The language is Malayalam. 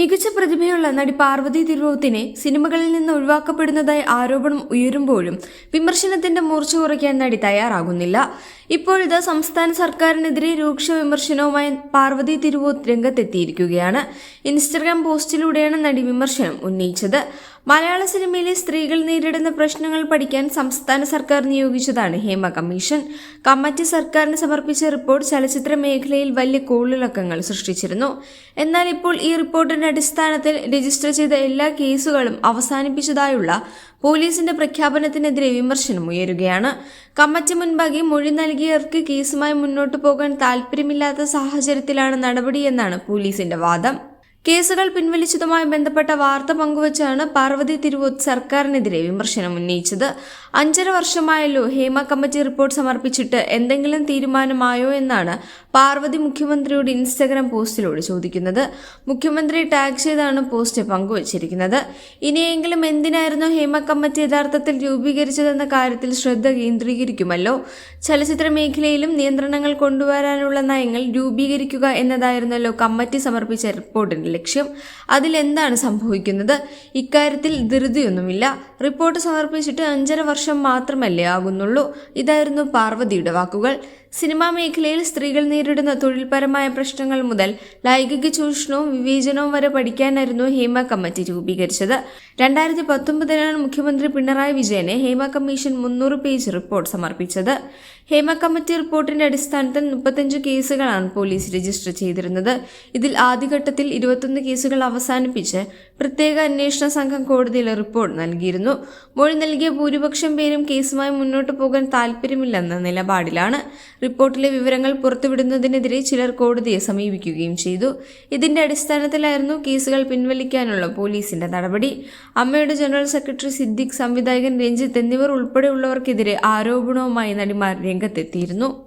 മികച്ച പ്രതിഭയുള്ള നടി പാർവതി തിരുവോത്തിനെ സിനിമകളിൽ നിന്ന് ഒഴിവാക്കപ്പെടുന്നതായി ആരോപണം ഉയരുമ്പോഴും വിമർശനത്തിന്റെ മൂർച്ച കുറയ്ക്കാൻ നടി തയ്യാറാകുന്നില്ല. ഇപ്പോഴിത് സംസ്ഥാന സർക്കാരിനെതിരെ രൂക്ഷ വിമർശനവുമായി പാർവതി തിരുവോത്ത് രംഗത്തെത്തിയിരിക്കുകയാണ്. ഇൻസ്റ്റഗ്രാം പോസ്റ്റിലൂടെയാണ് നടി വിമർശനം ഉന്നയിച്ചത്. മലയാള സിനിമയിലെ സ്ത്രീകൾ നേരിടുന്ന പ്രശ്നങ്ങൾ പഠിക്കാൻ സംസ്ഥാന സർക്കാർ നിയോഗിച്ചതാണ് ഹേമ കമ്മീഷൻ. കമ്മിറ്റി സർക്കാരിന് സമർപ്പിച്ച റിപ്പോർട്ട് ചലച്ചിത്ര മേഖലയിൽ വലിയ കോളിളക്കങ്ങൾ സൃഷ്ടിച്ചിരുന്നു. എന്നാൽ ഇപ്പോൾ ഈ റിപ്പോർട്ടിന്റെ അടിസ്ഥാനത്തിൽ രജിസ്റ്റർ ചെയ്ത എല്ലാ കേസുകളും അവസാനിപ്പിച്ചതായുള്ള പോലീസിന്റെ പ്രഖ്യാപനത്തിനെതിരെ വിമർശനം ഉയരുകയാണ്. കമ്മിറ്റി മുൻപാകെ മൊഴി നൽകിയവർക്ക് കേസുമായി മുന്നോട്ടു പോകാൻ താൽപ്പര്യമില്ലാത്ത സാഹചര്യത്തിലാണ് നടപടിയെന്നാണ് പോലീസിന്റെ വാദം. കേസുകൾ പിൻവലിച്ചതുമായി ബന്ധപ്പെട്ട വാർത്ത പങ്കുവച്ചാണ് പാർവതി തിരുവോത്ത് സർക്കാരിനെതിരെ വിമർശനം ഉന്നയിച്ചത്. അഞ്ചര വർഷമായല്ലോ ഹേമ കമ്മിറ്റി റിപ്പോർട്ട് സമർപ്പിച്ചിട്ട് എന്തെങ്കിലും തീരുമാനമായോ എന്നാണ് പാർവതി മുഖ്യമന്ത്രിയുടെ ഇൻസ്റ്റഗ്രാം പോസ്റ്റിലൂടെ ചോദിക്കുന്നത്. മുഖ്യമന്ത്രി ടാഗ് ചെയ്താണ് പോസ്റ്റ് പങ്കുവച്ചിരിക്കുന്നത്. ഇനിയെങ്കിലും എന്തിനായിരുന്നു ഹേമ കമ്മിറ്റി യഥാർത്ഥത്തിൽ രൂപീകരിച്ചതെന്ന കാര്യത്തിൽ ശ്രദ്ധ കേന്ദ്രീകരിക്കുമല്ലോ? ചലച്ചിത്ര മേഖലയിലും നിയന്ത്രണങ്ങൾ കൊണ്ടുവരാനുള്ള നയങ്ങൾ രൂപീകരിക്കുക എന്നതായിരുന്നല്ലോ കമ്മിറ്റി സമർപ്പിച്ച റിപ്പോർട്ടിന്റെ ലക്ഷ്യം. അതിലെന്താണ് സംഭവിക്കുന്നത്? ഇക്കാര്യത്തിൽ ധൃതിയൊന്നുമില്ല. റിപ്പോർട്ട് സമർപ്പിച്ചിട്ട് അഞ്ചര വർഷം മാത്രമല്ലേ ആകുന്നുള്ളൂ. ഇതായിരുന്നു പാർവതിയുടെ വാക്കുകൾ. സിനിമാ മേഖലയിൽ സ്ത്രീകൾ നേരിടുന്ന തൊഴിൽപരമായ പ്രശ്നങ്ങൾ മുതൽ ലൈംഗിക ചൂഷണവും വിവേചനവും വരെ പഠിക്കാനായിരുന്നു ഹേമ കമ്മിറ്റി രൂപീകരിച്ചത്. രണ്ടായിരത്തി പത്തൊമ്പതിനാണ് മുഖ്യമന്ത്രി പിണറായി വിജയനെ ഹേമ കമ്മീഷൻ മുന്നൂറ് പേജ് റിപ്പോർട്ട് സമർപ്പിച്ചത്. ഹേമ കമ്മിറ്റി റിപ്പോർട്ടിന്റെ അടിസ്ഥാനത്തിൽ മുപ്പത്തഞ്ച് കേസുകളാണ് പോലീസ് രജിസ്റ്റർ ചെയ്തിരുന്നത്. ഇതിൽ ആദ്യഘട്ടത്തിൽ ഇരുപത്തൊന്ന് കേസുകൾ അവസാനിപ്പിച്ച് പ്രത്യേക അന്വേഷണ സംഘം കോടതിയിൽ റിപ്പോർട്ട് നൽകിയിരുന്നു. മൊഴി നൽകിയ ഭൂരിപക്ഷം പേരും കേസുമായി മുന്നോട്ട് പോകാൻ താൽപ്പര്യമില്ലെന്ന നിലപാടിലാണ്. റിപ്പോർട്ടിലെ വിവരങ്ങൾ പുറത്തുവിടുന്നതിനെതിരെ ചിലർ കോടതിയെ സമീപിക്കുകയും ചെയ്തു. ഇതിന്റെ അടിസ്ഥാനത്തിലായിരുന്നു കേസുകൾ പിൻവലിക്കാനുള്ള പോലീസിന്റെ നടപടി. അമ്മയുടെ ജനറൽ സെക്രട്ടറി സിദ്ദിഖ് സംവിധായകൻ രഞ്ജിത്ത് എന്നിവർ ഉൾപ്പെടെയുള്ളവർക്കെതിരെ ആരോപണവുമായി നടിമാർ രംഗത്തെത്തിയിരുന്നു.